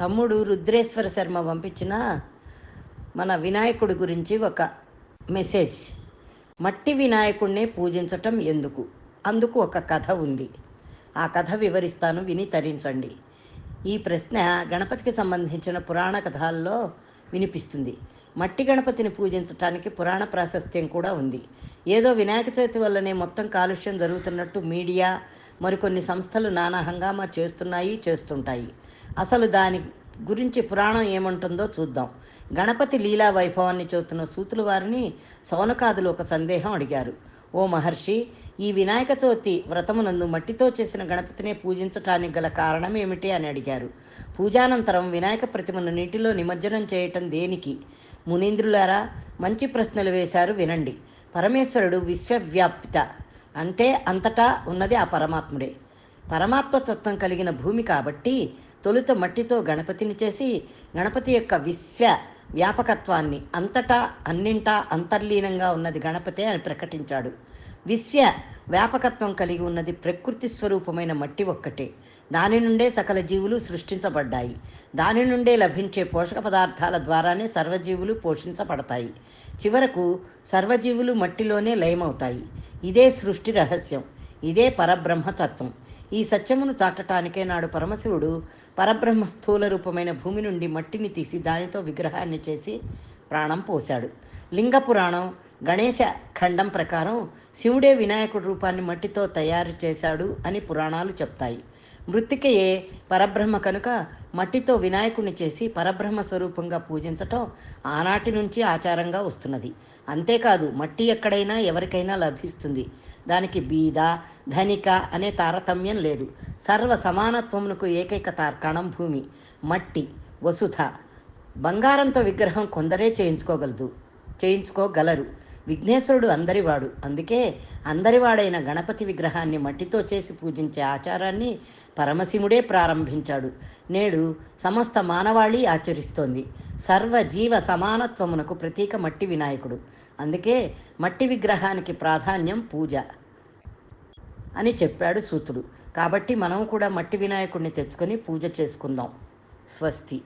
తమ్ముడు రుద్రేశ్వర శర్మ పంపించిన మన వినాయకుడి గురించి ఒక మెసేజ్. మట్టి వినాయకుడినే పూజించటం ఎందుకు? అందుకు ఒక కథ ఉంది. ఆ కథ వివరిస్తాను విని తరించండి. ఈ ప్రశ్న గణపతికి సంబంధించిన పురాణ కథల్లో వినిపిస్తుంది. మట్టి గణపతిని పూజించటానికి పురాణ ప్రాశస్త్యం కూడా ఉంది. ఏదో వినాయక చవితి వల్లనే మొత్తం కాలుష్యం జరుగుతున్నట్టు మీడియా మరికొన్ని సంస్థలు నానా హంగామా చేస్తున్నాయి చేస్తుంటాయి. అసలు దాని గురించి పురాణం ఏమంటుందో చూద్దాం. గణపతి లీలా వైభవాన్ని చూస్తున్న సూతుల వారిని సౌనకాదులు ఒక సందేహం అడిగారు. ఓ మహర్షి ఈ వినాయక చవితి వ్రతమునందు మట్టితో చేసిన గణపతినే పూజించటానికి గల కారణం ఏమిటి అని అడిగారు. పూజానంతరం వినాయక ప్రతిమను నీటిలో నిమజ్జనం చేయటం దేనికి? మునీంద్రులారా మంచి ప్రశ్నలు వేశారు వినండి. పరమేశ్వరుడు విశ్వవ్యాప్త. అంటే అంతటా ఉన్నది ఆ పరమాత్ముడే. పరమాత్మతత్వం కలిగిన భూమి కాబట్టి తొలుత మట్టితో గణపతిని చేసి గణపతి యొక్క విశ్వ వ్యాపకత్వాన్ని అంతటా అన్నింటా అంతర్లీనంగా ఉన్నది గణపతే అని ప్రకటించాడు. విశ్వ వ్యాపకత్వం కలిగి ఉన్నది ప్రకృతి స్వరూపమైన మట్టి ఒక్కటే. దాని నుండే సకల జీవులు సృష్టించబడ్డాయి. దాని నుండే లభించే పోషక పదార్థాల ద్వారానే సర్వజీవులు పోషించబడతాయి. చివరకు సర్వజీవులు మట్టిలోనే లయమవుతాయి. ఇదే సృష్టి రహస్యం. ఇదే పరబ్రహ్మతత్వం. ఈ సత్యమును చాటటానికే నాడు పరమశివుడు పరబ్రహ్మ స్థూల రూపమైన భూమి నుండి మట్టిని తీసి దానితో విగ్రహాన్ని చేసి ప్రాణం పోశాడు. లింగ పురాణం గణేశ ఖండం ప్రకారం శివుడే వినాయకుడి రూపాన్ని మట్టితో తయారు చేశాడు అని పురాణాలు చెప్తాయి. మృతికయే పరబ్రహ్మ కనుక మట్టితో వినాయకుడిని చేసి పరబ్రహ్మ స్వరూపంగా పూజించటం ఆనాటి నుంచి ఆచారంగా వస్తున్నది. అంతేకాదు మట్టి ఎక్కడైనా ఎవరికైనా లభిస్తుంది. దానికి బీద ధనిక అనే తారతమ్యం లేదు. సర్వ సమానత్వమునకు ఏకైక తార్కాణం భూమి. మట్టి వసుధ బంగారంతో విగ్రహం కొందరే చేయించుకోగలదు చేయించుకోగలరు. విఘ్నేశ్వరుడు అందరివాడు. అందుకే అందరివాడైన గణపతి విగ్రహాన్ని మట్టితో చేసి పూజించే ఆచారాన్ని పరమశివుడే ప్రారంభించాడు. నేడు సమస్త మానవాళి ఆచరిస్తోంది. సర్వ జీవ సమానత్వమునకు ప్రతీక మట్టి వినాయకుడు. అందుకే మట్టి విగ్రహానికి ప్రాధాన్యం పూజ అని చెప్పాడు సూతుడు. కాబట్టి మనం కూడా మట్టి వినాయకుడిని తెచ్చుకొని పూజ చేసుకుందాం. స్వస్తి.